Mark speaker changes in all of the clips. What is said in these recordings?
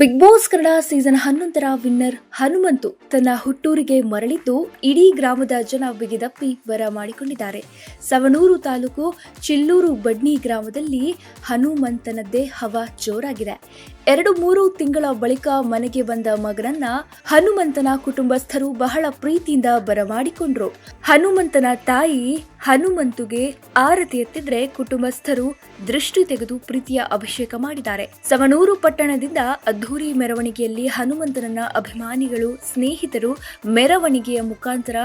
Speaker 1: Big boss Kannada season ಹನ್ನೊಂದರ winner Hanumanthu ತನ್ನ ಹುಟ್ಟೂರಿಗೆ ಮರಳಿದ್ದು ಇಡೀ ಗ್ರಾಮದ ಜನ ಬಿಗಿದಪ್ಪಿ ಬರ ಮಾಡಿಕೊಂಡಿದ್ದಾರೆ. ಸವಣೂರು ತಾಲೂಕು ಚಿಲ್ಲೂರು ಬಡ್ನಿ ಗ್ರಾಮದಲ್ಲಿ ಹನುಮಂತನದ್ದೇ ಹವಾ ಜೋರಾಗಿದೆ. ಎರಡು ಮೂರು ತಿಂಗಳ ಬಳಿಕ ಮನೆಗೆ ಬಂದ ಮಗನನ್ನ ಹನುಮಂತನ ಕುಟುಂಬಸ್ಥರು ಬಹಳ ಪ್ರೀತಿಯಿಂದ ಬರಮಾಡಿಕೊಂಡ್ರು. ಹನುಮಂತನ ತಾಯಿ ಹನುಮಂತುಗೆ ಆರತಿ ಎತ್ತಿದ್ರೆ ಕುಟುಂಬಸ್ಥರು ದೃಷ್ಟಿ ತೆಗೆದು ಪ್ರೀತಿಯ ಅಭಿಷೇಕ ಮಾಡಿದ್ದಾರೆ. ಸವನೂರು ಪಟ್ಟಣದಿಂದ ಅದ್ಧೂರಿ ಮೆರವಣಿಗೆಯಲ್ಲಿ ಹನುಮಂತನನ್ನ ಅಭಿಮಾನಿಗಳು, ಸ್ನೇಹಿತರು ಮೆರವಣಿಗೆಯ ಮುಖಾಂತರ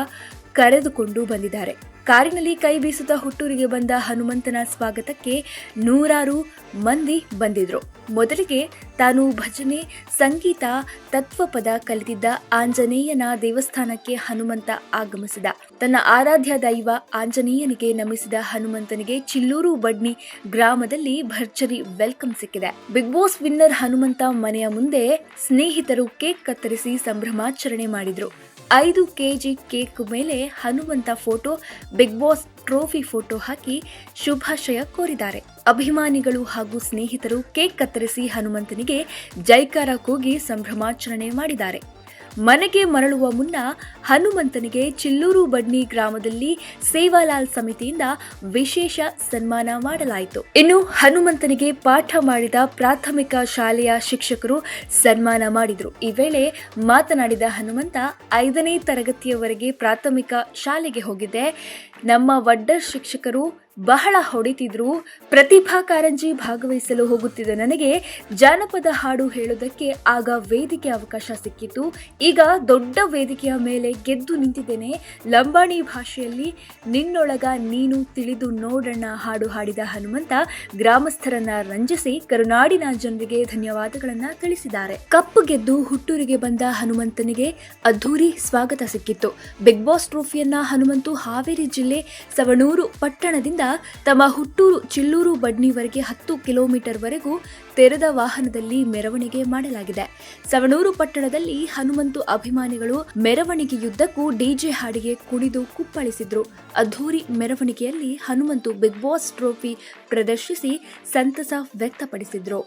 Speaker 1: ಕರೆದುಕೊಂಡು ಬಂದಿದ್ದಾರೆ. ಕಾರಿನಲ್ಲಿ ಕೈ ಬೀಸುತ್ತಾ ಹುಟ್ಟೂರಿಗೆ ಬಂದ ಹನುಮಂತನ ಸ್ವಾಗತಕ್ಕೆ ನೂರಾರು ಮಂದಿ ಬಂದಿದ್ರು. ಮೊದಲಿಗೆ ತಾನು ಭಜನೆ, ಸಂಗೀತ, ತತ್ವಪದ ಕಲಿತಿದ್ದ ಆಂಜನೇಯನ ದೇವಸ್ಥಾನಕ್ಕೆ ಹನುಮಂತ ಆಗಮಿಸಿದ. ತನ್ನ ಆರಾಧ್ಯ ದೈವ ಆಂಜನೇಯನಿಗೆ ನಮಿಸಿದ ಹನುಮಂತನಿಗೆ ಚಿಲ್ಲೂರು ಬಡ್ನಿ ಗ್ರಾಮದಲ್ಲಿ ಭರ್ಜರಿ ವೆಲ್ಕಮ್ ಸಿಕ್ಕಿದೆ. ಬಿಗ್ ಬಾಸ್ ವಿನ್ನರ್ ಹನುಮಂತ ಮನೆಯ ಮುಂದೆ ಸ್ನೇಹಿತರು ಕೇಕ್ ಕತ್ತರಿಸಿ ಸಂಭ್ರಮಾಚರಣೆ ಮಾಡಿದ್ರು. ಐದು ಕೆಜಿ ಕೇಕ್ ಮೇಲೆ Hanumantha photo, big boss trophy photo ಹಾಕಿ ಶುಭಾಶಯ ಕೋರಿದ್ದಾರೆ. ಅಭಿಮಾನಿಗಳು ಹಾಗೂ ಸ್ನೇಹಿತರು ಕೇಕ್ ಕತ್ತರಿಸಿ ಹನುಮಂತನಿಗೆ ಜೈಕಾರ ಕೂಗಿ ಸಂಭ್ರಮಾಚರಣೆ ಮಾಡಿದ್ದಾರೆ. ಮನೆಗೆ ಮರಳುವ ಮುನ್ನ ಹನುಮಂತನಿಗೆ ಚಿಲ್ಲೂರು ಬಡ್ನಿ ಗ್ರಾಮದಲ್ಲಿ ಸೇವಾಲಾಲ್ ಸಮಿತಿಯಿಂದ ವಿಶೇಷ ಸನ್ಮಾನ ಮಾಡಲಾಯಿತು. ಇನ್ನು ಹನುಮಂತನಿಗೆ ಪಾಠ ಮಾಡಿದ ಪ್ರಾಥಮಿಕ ಶಾಲೆಯ ಶಿಕ್ಷಕರು ಸನ್ಮಾನ ಮಾಡಿದರು. ಈ ವೇಳೆ ಮಾತನಾಡಿದ ಹನುಮಂತ, ಐದನೇ ತರಗತಿಯವರೆಗೆ ಪ್ರಾಥಮಿಕ ಶಾಲೆಗೆ ಹೋಗಿದ್ದೆ. ನಮ್ಮ ವಡ್ಡರ್ ಶಿಕ್ಷಕರು ಬಹಳ ಹೊಡಿತಿದ್ರು. ಪ್ರತಿಭಾ ಕಾರಂಜಿ ಭಾಗವಹಿಸಲು ಹೋಗುತ್ತಿದ್ದ ನನಗೆ ಜಾನಪದ ಹಾಡು ಹೇಳೋದಕ್ಕೆ ಆಗ ವೇದಿಕೆ ಅವಕಾಶ ಸಿಕ್ಕಿತ್ತು. ಈಗ ದೊಡ್ಡ ವೇದಿಕೆಯ ಮೇಲೆ ಗೆದ್ದು ನಿಂತಿದ್ದೇನೆ. ಲಂಬಾಣಿ ಭಾಷೆಯಲ್ಲಿ ನಿನ್ನೊಳಗ ನೀನು ತಿಳಿದು ನೋಡಣ್ಣ ಹಾಡು ಹಾಡಿದ ಹನುಮಂತ ಗ್ರಾಮಸ್ಥರನ್ನ ರಂಜಿಸಿ ಕರುನಾಡಿನ ಜನರಿಗೆ ಧನ್ಯವಾದಗಳನ್ನ ತಿಳಿಸಿದ್ದಾರೆ. ಕಪ್ಪು ಗೆದ್ದು ಹುಟ್ಟೂರಿಗೆ ಬಂದ ಹನುಮಂತನಿಗೆ ಅದ್ಧೂರಿ ಸ್ವಾಗತ ಸಿಕ್ಕಿತ್ತು. ಬಿಗ್ ಬಾಸ್ ಟ್ರೋಫಿಯನ್ನ ಹನುಮಂತು ಹಾವೇರಿ ಜಿಲ್ಲೆ ಸವಣೂರು ಪಟ್ಟಣದಿಂದ ತಮ್ಮ ಹುಟ್ಟೂರು ಚಿಲ್ಲೂರು ಬಡ್ನಿವರೆಗೆ ಹತ್ತು ಕಿಲೋಮೀಟರ್ ವರೆಗೂ ತೆರೆದ ವಾಹನದಲ್ಲಿ ಮೆರವಣಿಗೆ ಮಾಡಲಾಗಿದೆ. ಸವಣೂರು ಪಟ್ಟಣದಲ್ಲಿ ಹನುಮಂತು ಅಭಿಮಾನಿಗಳು ಮೆರವಣಿಗೆಯುದ್ದಕ್ಕೂ ಡಿಜೆ ಹಾಡಿಗೆ ಕುಣಿದು ಕುಪ್ಪಳಿಸಿದ್ರು. ಅದ್ಧೂರಿ ಮೆರವಣಿಗೆಯಲ್ಲಿ ಹನುಮಂತು ಬಿಗ್ ಬಾಸ್ ಟ್ರೋಫಿ ಪ್ರದರ್ಶಿಸಿ ಸಂತಸ ವ್ಯಕ್ತಪಡಿಸಿದ್ರು.